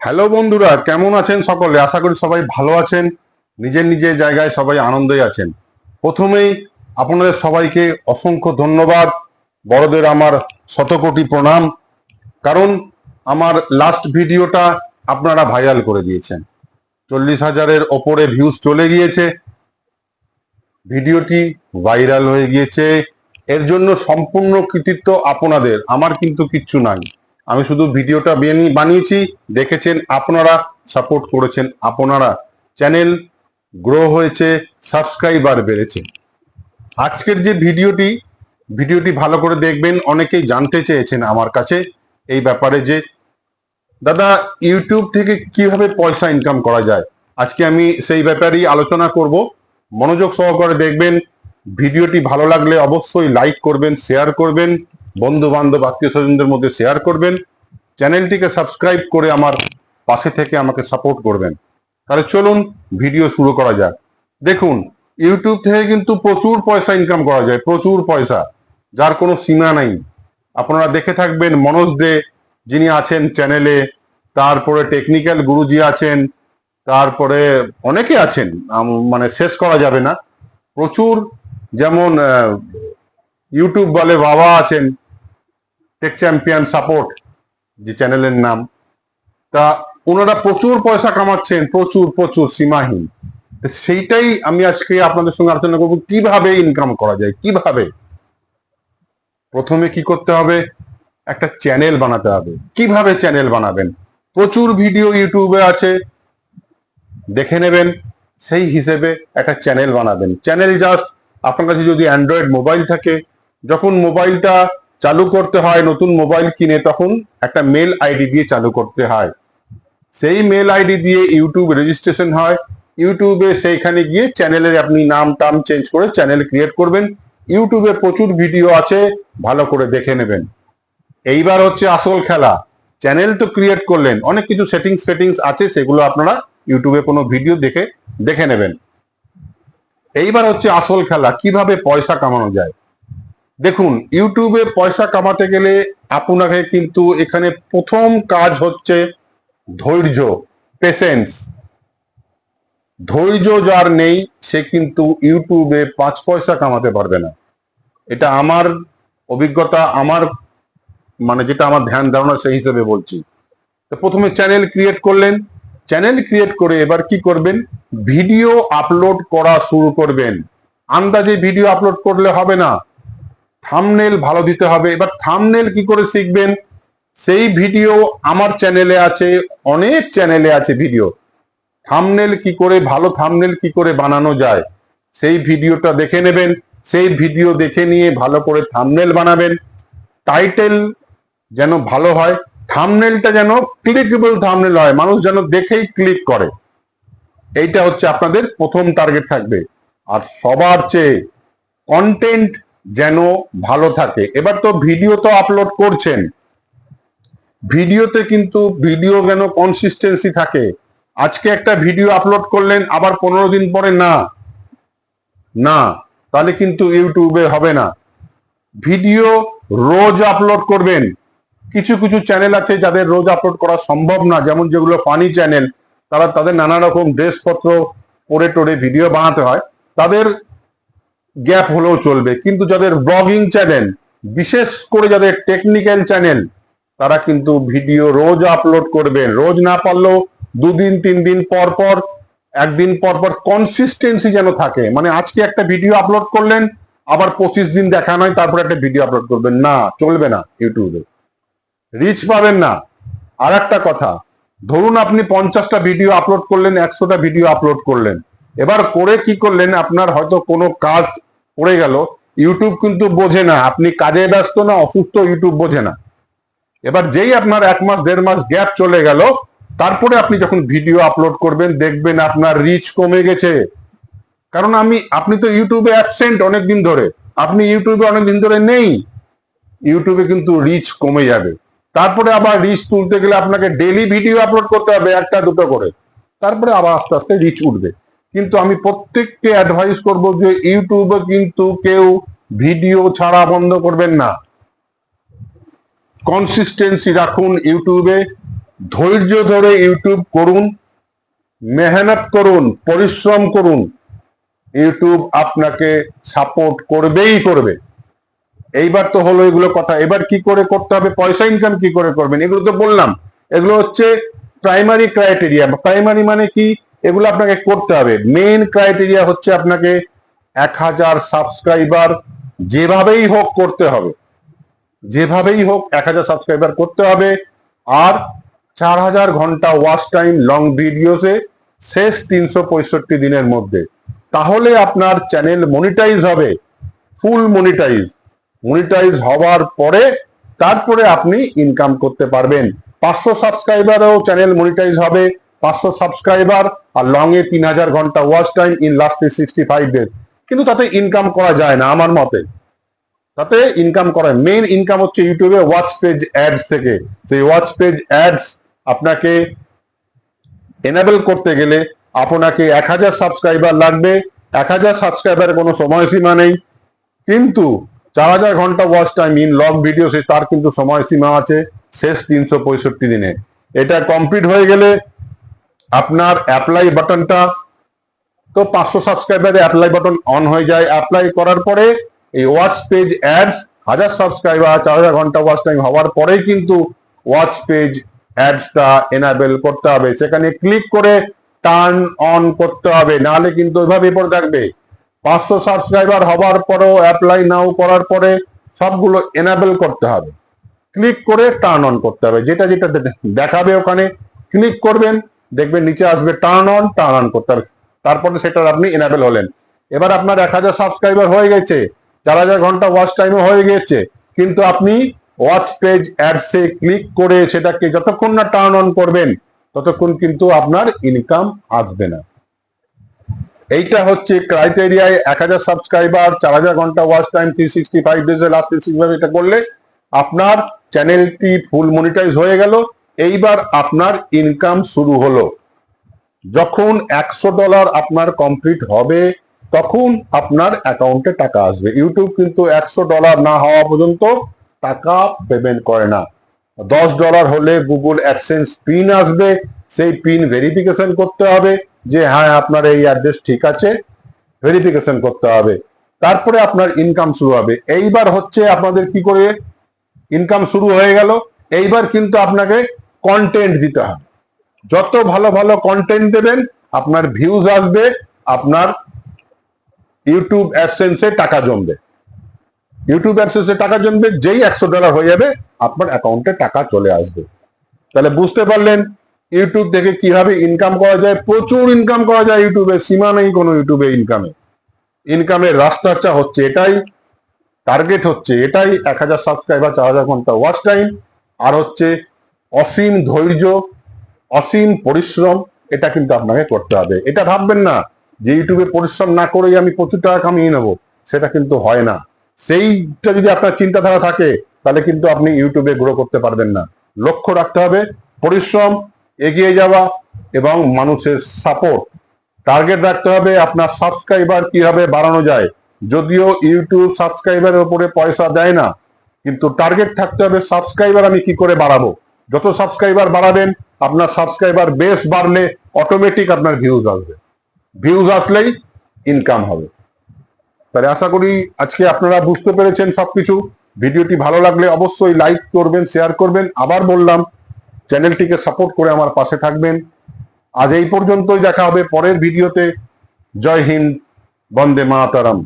Hello বন্ধুরা, কেমন আছেন সকলে? আশা করি সবাই ভালো আছেন। নিজের নিজের জায়গায় সবাই আনন্দে আছেন। প্রথমেই আপনাদের সবাইকে অসংখ্য ধন্যবাদ। বড়দের আমার শতকোটি প্রণাম। কারণ আমার লাস্ট ভিডিওটা আপনারা ভাইরাল করে দিয়েছেন। চল্লিশ হাজারের ওপরে ভিউজ চলে গিয়েছে। ভিডিওটি ভাইরাল হয়ে গিয়েছে। এর জন্য সম্পূর্ণ কৃতিত্ব আপনাদের। আমার কিন্তু কিচ্ছু নাই। আমি শুধু ভিডিওটা বানি- বানিয়েছি, দেখেছেন, আপনারা সাপোর্ট করেছেন, আপনারা চ্যানেল গ্রো হয়েছে সাবস্ক্রাইবার বেড়েছে। আজকের যে ভিডিওটি ভিডিওটি ভালো করে দেখবেন, অনেকেই জানতে চেয়েছেন আমার কাছে এই ব্যাপারে যে, দাদা ইউটিউব থেকে কীভাবে পয়সা ইনকাম করা যায়? আজকে আমি সেই ব্যাপারেই আলোচনা করব। মনোযোগ সহকারে দেখবেন, ভিডিওটি ভালো লাগলে অবশ্যই লাইক করবেন শেয়ার করবেন। বন্ধু বান্ধব আত্মীয় স্বজনদের মধ্যে শেয়ার করবেন। চ্যানেলটিকে সাবস্ক্রাইব করে আমার পাশে থেকে আমাকে সাপোর্ট করবেন। তাহলে চলুন ভিডিও শুরু করা যাক। দেখুন ইউটিউব থেকে কিন্তু প্রচুর পয়সা ইনকাম করা যায়, প্রচুর পয়সা, যার কোনো সীমা নাই। আপনারা দেখে থাকবেন মনোজ দে, যিনি আছেন চ্যানেলে তারপরে টেকনিক্যাল গুরুজি আছেন, তারপরে অনেকে আছেন মানে শেষ করা যাবে না। প্রচুর, যেমন ইউটিউব বলে বাবা আছেন। টেক চ্যাম্পিয়ন সাপোর্ট যে চ্যানেলের নাম। তা ওনারা প্রচুর পয়সা কামাচ্ছেন, প্রচুর প্রচুর সীমাহীন। সেইটাই আমি আজকে আপনাদের সঙ্গে আলোচনা করব, কীভাবে ইনকাম করা যায়, কীভাবে? প্রথমে কি করতে হবে? একটা চ্যানেল বানাতে হবে। কীভাবে চ্যানেল বানাবেন? প্রচুর ভিডিও ইউটিউবে আছে। দেখে নেবেন, সেই হিসেবে একটা চ্যানেল বানাবেন। চ্যানেল জাস্ট আপনার কাছে যদি অ্যান্ড্রয়েড মোবাইল থাকে যখন মোবাইলটা চালু করতে হয়, নতুন মোবাইল কিনে, তখন একটা মেল আইডি দিয়ে চালু করতে হয়। সেই মেল আইডি দিয়ে ইউটিউব রেজিস্ট্রেশন হয়। ইউটিউবে সেইখানে গিয়ে চ্যানেলের আপনি নাম টাম চেঞ্জ করে চ্যানেল ক্রিয়েট করবেন। ইউটিউবে প্রচুর ভিডিও আছে, ভালো করে দেখে নেবেন। এইবার হচ্ছে আসল খেলা। চ্যানেল তো ক্রিয়েট করলেন, অনেক কিছু সেটিংস ফেটিংস আছে, সেগুলো আপনারা ইউটিউবে কোনো ভিডিও দেখে দেখে নেবেন। এইবার হচ্ছে আসল খেলা, কীভাবে পয়সা কামানো যায়? দেখুন ইউটিউবে পয়সা কামাতে গেলে আপনাকে কিন্তু এখানে প্রথম কাজ হচ্ছে ধৈর্য পেশেন্স ধৈর্য যার নেই, সে কিন্তু ইউটিউবে পাঁচ পয়সা কামাতে পারবে না। এটা আমার অভিজ্ঞতা, আমার মানে যেটা আমার ধ্যান ধারণা, সেই হিসেবে বলছি। তো প্রথমে চ্যানেল ক্রিয়েট করলেন। চ্যানেল ক্রিয়েট করে এবার কি করবেন? ভিডিও আপলোড করা শুরু করবেন। আন্দাজে ভিডিও আপলোড করলে হবে না। থামনেল ভালো দিতে হবে। এবার থামনেল কি করে শিখবেন? সেই ভিডিও আমার চ্যানেলে আছে, অনেক চ্যানেলে আছে ভিডিও থামনেল কি করে, ভালো থামনেল কি করে বানানো যায়? সেই ভিডিওটা দেখে নেবেন। সেই ভিডিও দেখে নিয়ে ভালো করে থামনেল বানাবেন। টাইটেল যেন ভালো হয় থামনেলটা যেন ক্লিকেবল থামনেল হয়, মানুষ যেন দেখেই ক্লিক করে। এইটা হচ্ছে আপনাদের প্রথম টার্গেট থাকবে। আর সবার চেয়ে কন্টেন্ট যেন ভালো থাকে। এবার তো ভিডিও তো আপলোড করছেন। ভিডিওতে কিন্তু ভিডিও যেন কনসিস্টেন্সি থাকে। আজকে একটা ভিডিও আপলোড করলেন, আবার পনেরো দিন পরে না। না, তাহলে কিন্তু ইউটিউবে হবে না। ভিডিও রোজ আপলোড করবেন। কিছু কিছু চ্যানেল আছে যাদের রোজ আপলোড করা সম্ভব না, যেমন যেগুলো ফানি চ্যানেল তারা তাদের নানা রকম ড্রেসপত্র পরে টোরে ভিডিও বানাতে হয়। তাদের গ্যাপ হলেও চলবে। কিন্তু যাদের ব্লগিং চ্যানেল বিশেষ করে যাদের টেকনিক্যাল চ্যানেল তারা কিন্তু ভিডিও রোজ আপলোড করবেন। রোজ না পারলেও দুদিন তিন দিন পর পর, একদিন পর পর কনসিস্টেন্সি যেন থাকে। মানে আজকে একটা ভিডিও আপলোড করলেন, আবার পঁচিশ দিন দেখা নয়, তারপর একটা ভিডিও আপলোড করবেন। না, চলবে না ইউটিউবে রিচ পাবেন না। আর একটা কথা, ধরুন আপনি পঞ্চাশটা ভিডিও আপলোড করলেন, একশোটা ভিডিও আপলোড করলেন। এবার করে কি করলেন? আপনার হয়তো কোনো কাজ পড়ে গেল ইউটিউব কিন্তু বোঝে না। আপনি কাজে ব্যস্ত না, অসুস্থ ইউটিউব বোঝে না। এবার যেই আপনার এক মাস, দেড় মাস গ্যাপ চলে গেল, তারপরে আপনি যখন ভিডিও আপলোড করবেন, দেখবেন আপনার রিচ কমে গেছে। কারণ আমি, আপনি তো ইউটিউবে অ্যাবসেন্ট অনেক দিন ধরে। আপনি ইউটিউবে অনেক দিন ধরে নেই। ইউটিউবে কিন্তু রিচ কমে যাবে। তারপরে আবার রিচ তুলতে গেলে আপনাকে ডেলি ভিডিও আপলোড করতে হবে, একটা, দুটো করে। তারপরে আবার আস্তে আস্তে রিচ উঠবে। কিন্তু আমি প্রত্যেককে অ্যাডভাইস করব যে ইউটিউবে কিন্তু কেউ ভিডিও ছাড়া বন্ধ করবেন না। কনসিস্টেন্সি রাখুন ইউটিউবে, ধৈর্য ধরে ইউটিউব করুন, মেহনত করুন, পরিশ্রম করুন, ইউটিউব আপনাকে সাপোর্ট করবেই করবে। এইবার তো হলো এগুলো কথা। এবার কি করে করতে হবে? পয়সা ইনকাম কি করে করবেন? এগুলো তো বললাম। এগুলো হচ্ছে প্রাইমারি ক্রাইটেরিয়া প্রাইমারি মানে কি? এগুলো আপনাকে করতে হবে। মেইন ক্রাইটেরিয়া হচ্ছে আপনাকে এক হাজার সাবস্ক্রাইবার যেভাবেই হোক করতে হবে। যেভাবেই হোক এক হাজার সাবস্ক্রাইবার করতে হবে। আর চার হাজার ঘণ্টা ওয়াচ টাইম লং ভিডিওসে শেষ তিনশো পঁয়ষট্টি দিনের মধ্যে। তাহলে আপনার চ্যানেল মনিটাইজ হবে। ফুল মনিটাইজ মনিটাইজ হওয়ার পরে তারপরে আপনি ইনকাম করতে পারবেন। পাঁচশো সাবস্ক্রাইবারও চ্যানেল মনিটাইজ হবে। পাঁচশো সাবস্ক্রাইবার আর লং এ তিন হাজার ঘণ্টা watch time in last sixty five days কিন্তু তাতে ইনকাম করা যায় না আমার মতে। তাতে ইনকাম করা মেইন ইনকাম হচ্ছে ইউটিউবে ওয়াচ পেজ অ্যাডস থেকে। সেই ওয়াচ পেজ অ্যাডস আপনাকে এনাবেল করতে গেলে আপনাকে এক হাজার সাবস্ক্রাইবার লাগবে। এক হাজার সাবস্ক্রাইবারের কোনো সময়সীমা নেই। কিন্তু চার হাজার ঘণ্টা watch time in long video সে তার কিন্তু সময়সীমা আছে শেষ তিনশো পঁয়ষট্টি দিনে। এটা কমপ্লিট হয়ে গেলে আপনার অ্যাপ্লাই বাটনটা তো পাঁচশো সাবস্ক্রাইবারে অ্যাপ্লাই বাটন অন হয়ে যায়। অ্যাপ্লাই করার পরে এই ওয়াচ পেজ অ্যাডস হাজার সাবস্ক্রাইবার চার হাজার ঘণ্টা ওয়াচ টাইম হওয়ার পরেই কিন্তু ওয়াচ পেজ অ্যাডসটা এনাবেল করতে হবে। সেখানে ক্লিক করে টার্ন অন করতে হবে। নাহলে কিন্তু ওইভাবে পড়ে থাকবে। পাঁচশো সাবস্ক্রাইবার হওয়ার পরেও অ্যাপ্লাই নাও করার পরে সবগুলো এনাবেল করতে হবে। ক্লিক করে টার্ন অন করতে হবে। যেটা যেটা দেখাবে ওখানে ক্লিক করবেন দেখবেন নিচে আসবে টার্ন অন টার্ন অন করতে হবে। তারপরে সেটার আপনি এনাবেল হলেন। এবার আপনার এক হাজার সাবস্ক্রাইবার হয়ে গেছে। চার হাজার ঘণ্টা ওয়াচ টাইমও হয়ে গেছে। কিন্তু আপনি ওয়াচ পেজ অ্যাডসে ক্লিক করে সেটাকে যতক্ষণ না টার্ন অন করবেন, ততক্ষণ কিন্তু আপনার ইনকাম আসবে না। এইটা হচ্ছে ক্রাইটেরিয়ায় এক হাজার সাবস্ক্রাইবার চার হাজার ঘণ্টা watch time three sixty five ডেজে last এটা করলে আপনার চ্যানেলটি ফুল মনিটাইজ হয়ে গেল। এইবার আপনার ইনকাম শুরু হলো। যখন একশো ডলার আপনার কমপ্লিট হবে, তখন আপনার অ্যাকাউন্টে টাকা আসবে। ইউটিউব কিন্তু একশো ডলার না হওয়া পর্যন্ত টাকা পেমেন্ট করে না। দশ ডলার হলে গুগল অ্যাডসেন্স পিন আসবে। সেই পিন ভেরিফিকেশন করতে হবে যে হ্যাঁ আপনার এই অ্যাড্রেস ঠিক আছে। ভেরিফিকেশন করতে হবে। তারপরে আপনার ইনকাম শুরু হবে। এইবার হচ্ছে আপনাদের কি করে ইনকাম শুরু হয়ে গেল। এইবার কিন্তু আপনাকে কন্টেন্ট দিতে হবে। যত ভালো ভালো কন্টেন্ট দেবেন, আপনার ভিউজ আসবে, আপনার ইউটিউব অ্যাডসেন্সে টাকা জমবে। ইউটিউব অ্যাডসেন্সে টাকা জমবে, যেই একশো ডলার হয়ে যাবে, আপনার অ্যাকাউন্টে টাকা চলে আসবে। তাহলে বুঝতে পারলেন ইউটিউব থেকে কীভাবে ইনকাম করা যায়? প্রচুর ইনকাম করা যায় ইউটিউবে সীমা নেই কোনো ইউটিউবে ইনকামে ইনকামের রাস্তাটা হচ্ছে এটাই টার্গেট হচ্ছে এটাই, এক হাজার সাবস্ক্রাইবার চার হাজার ঘণ্টা ওয়াচ টাইম আর হচ্ছে অসীম ধৈর্য, অসীম পরিশ্রম, এটা কিন্তু আপনাকে করতে হবে। এটা ভাববেন না যে ইউটিউবে পরিশ্রম না করেই আমি প্রচুর টাকা কামিয়ে নেব, সেটা কিন্তু হয় না। সেইটা যদি আপনার চিন্তাধারা থাকে, তাহলে কিন্তু আপনি ইউটিউবে গ্রো করতে পারবেন না। লক্ষ্য রাখতে হবে, পরিশ্রম এগিয়ে যাওয়া এবং মানুষের সাপোর্ট টার্গেট রাখতে হবে, আপনার সাবস্ক্রাইবার কীভাবে বাড়ানো যায়। যদিও ইউটিউব সাবস্ক্রাইবারের উপরে পয়সা দেয় না, কিন্তু টার্গেট থাকতে হবে সাবস্ক্রাইবার আমি কি করে বাড়াবো? যত সাবস্ক্রাইবার বাড়াবেন, আপনার সাবস্ক্রাইবার বেস বাড়লে অটোমেটিক আপনার ভিউজ আসবে। ভিউজ আসলেই ইনকাম হবে। তাহলে আশা করি আজকে আপনারা বুঝতে পেরেছেন সবকিছু। ভিডিওটি ভালো লাগলে অবশ্যই লাইক করবেন শেয়ার করবেন। আবার বললাম চ্যানেলটিকে সাপোর্ট করে আমার পাশে থাকবেন। আজ এই পর্যন্তই দেখা হবে পরের ভিডিওতে। জয় হিন্দ, বন্দে মাতারাম।